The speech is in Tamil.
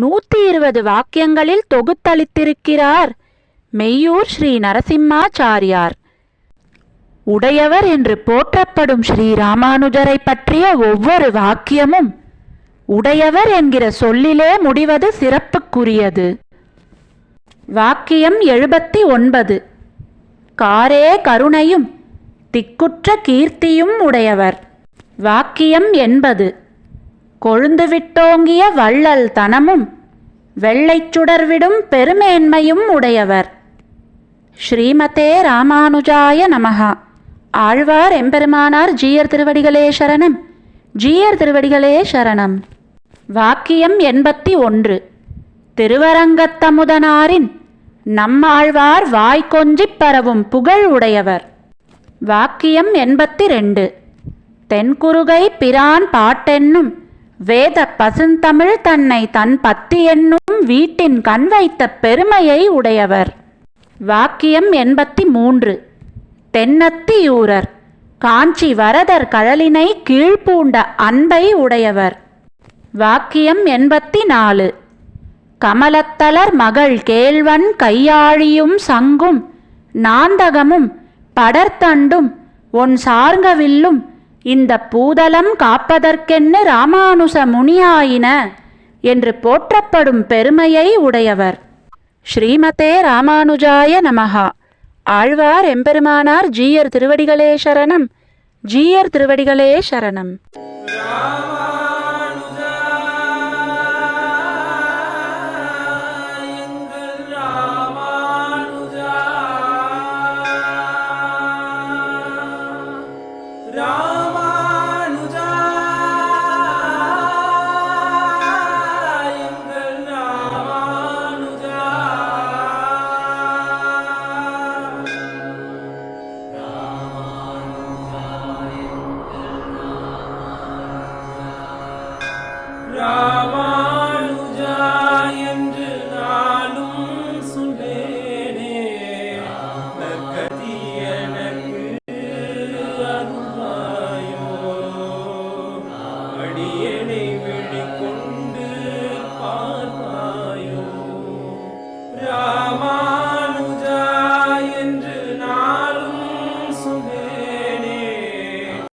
நூத்தி இருபது வாக்கியங்களில் தொகுத்தளித்திருக்கிறார் மெய்யூர் ஸ்ரீ நரசிம்மாச்சாரியார். உடையவர் என்று போற்றப்படும் ஸ்ரீ ராமானுஜரை பற்றிய ஒவ்வொரு வாக்கியமும் உடையவர் என்கிற சொல்லிலே முடிவது சிறப்புக்குரியது. வாக்கியம் எழுபத்தி ஒன்பது. காரே கருணையும் திக்குற்ற கீர்த்தியும் உடையவர். வாக்கியம் கொழுந்து விட்டோங்கிய வள்ளல் தனமும் வெள்ளைச் சுடர்விடும் பெருமேன்மையும் உடையவர். ஸ்ரீமதே ராமானுஜாய நமகா ஆழ்வார் எம்பெருமானார் ஜீயர் திருவடிகளே சரணம். ஜீயர் திருவடிகளே சரணம். வாக்கியம் எண்பத்தி ஒன்று. திருவரங்கத்தமுதனாரின் நம்மாழ்வார் வாய் கொஞ்சிப் பரவும் புகழ் உடையவர். வாக்கியம் எண்பத்தி ரெண்டு. தென்குருகை பிரான் பாட்டென்னும் வேத பசுந்தமிழ் தன்னை தன் பத்தி என்னும் வீட்டின் கண் வைத்த பெருமையை உடையவர். வாக்கியம் எண்பத்தி மூன்று தென்னத்தியூரர் காஞ்சி வரதர் கழலினை கீழ்ப்பூண்ட அன்பை உடையவர். வாக்கியம் எண்பத்தி நாலு கமலத்தலர் மகள் கேழ்வன் கையாழியும் சங்கும் நாந்தகமும் படர்த்தண்டும் ஒன் சார்கவில்லும் இந்த பூதலம் காப்பதற்கென்னு ராமானுச முனியாயின என்று போற்றப்படும் பெருமையை உடையவர். ஸ்ரீமதே ராமானுஜாய நமஹா. ஆழ்வார் எம்பெருமானார் ஜீயர் திருவடிகளே சரணம். ஜீயர் திருவடிகளே சரணம்.